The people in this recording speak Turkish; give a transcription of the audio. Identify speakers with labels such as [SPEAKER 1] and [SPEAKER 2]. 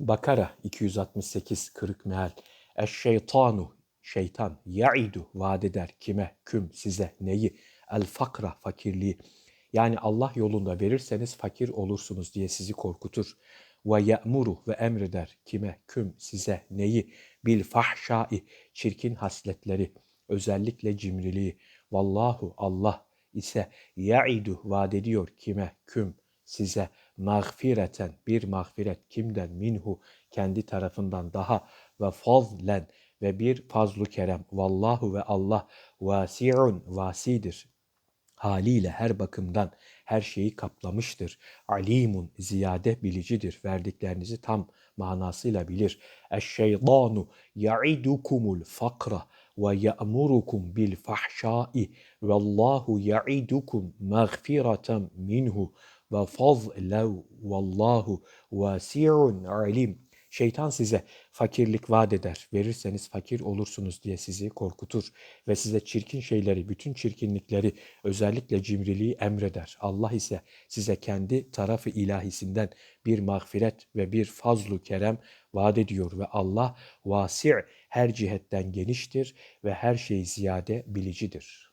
[SPEAKER 1] Bakara 268 kırık meal. Eşşeytanu şeytan ya'idu vaat eder. Kime? Küm size. Neyi? El fakra fakirliği. Yani Allah yolunda verirseniz fakir olursunuz diye sizi korkutur. Ve ye'muru ve emreder. Kime? Küm size. Neyi? Bil fahşai çirkin hasletleri. Özellikle cimriliği. Vallahu Allah ise ya'idu vaat ediyor. Kime? Küm size mağfireten bir mağfiret kimden minhu kendi tarafından daha ve fazlen ve bir fazlu kerem vallahu ve Allah vasi'un vasidir haliyle her bakımdan her şeyi kaplamıştır. Alimun ziyade bilicidir. Verdiklerinizi tam manasıyla bilir. Eşşeytanu ya'idukumul fakra ve ya'murukum bil fahşai vallahu ya'idukum mağfireten minhu ve fazlev vallahu vasi'un alim. Şeytan size fakirlik vaat eder. Verirseniz fakir olursunuz diye sizi korkutur ve size çirkin şeyleri, bütün çirkinlikleri, özellikle cimriliği emreder. Allah ise size kendi tarafı ilahisinden bir mağfiret ve bir fazlu kerem vaat ediyor ve Allah vasi' her cihetten geniştir ve her şeyi ziyade bilicidir.